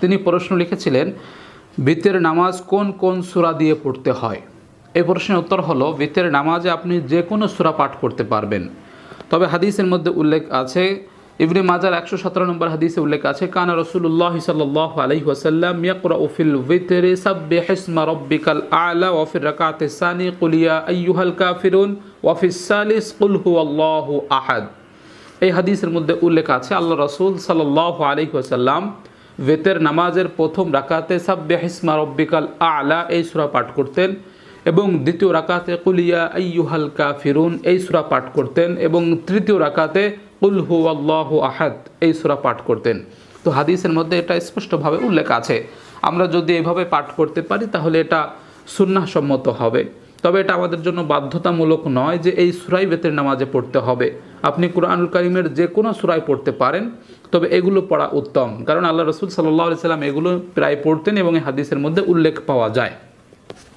তিনি প্রশ্ন লিখেছিলেন বিতের নামাজ কোন কোন সূরা দিয়ে পড়তে হয়? এই প্রশ্নের উত্তর হলো বিতের নামাজে আপনি যে কোনো সূরা পাঠ করতে পারবেন। তবে হাদিসের মধ্যে উল্লেখ আছে, ইবনে মাজার একশো সতেরো নম্বর হাদিসে উল্লেখ আছে, কানা রসুল্লাহ সাল্লাহ আলহি ওসাল্লাম ইয়াকুরা উফিল ভিতরে সাব্বে হিসমা রব্বিকাল আলা ওয়াফির রাকাতে সানি কুলিয়া আইয়ুহাল কাফিরুন ওয়াফিস সালিস কুল হু আল্লাহু আহাদ। এই হাদিসের মধ্যে উল্লেখ আছে, আল্লাহ রসুল সাল্লাহ আলহি ওসাল্লাম বেতের নামাজের প্রথম রাকাতে সাব্বে হিসমা রব্বিকাল আলা, এই সুরা পাঠ করতেন। এবং দ্বিতীয় রাকাতে কুলিয়া আইয়ুহাল কাফিরুন, এই সুরা পাঠ করতেন। এবং তৃতীয় রাকাতে, কুল হু আল্লাহ আহাদ, এই সুরা পাঠ করতেন। তো হাদিসের মধ্যে এটা স্পষ্টভাবে উল্লেখ আছে। আমরা যদি এভাবে পাঠ করতে পারি, তাহলে এটা সুন্নাহসম্মত হবে। তবে এটা আমাদের জন্য বাধ্যতামূলক নয় যে এই সুরাই বেতের নামাজে পড়তে হবে। আপনি কোরআনুল করিমের যে কোনো সুরায় পড়তে পারেন, তবে এগুলো পড়া উত্তম। কারণ আল্লাহ রসুল সাল্লাহ সাল্লাম এগুলো প্রায় পড়তেন এবং এই হাদিসের মধ্যে উল্লেখ পাওয়া যায়।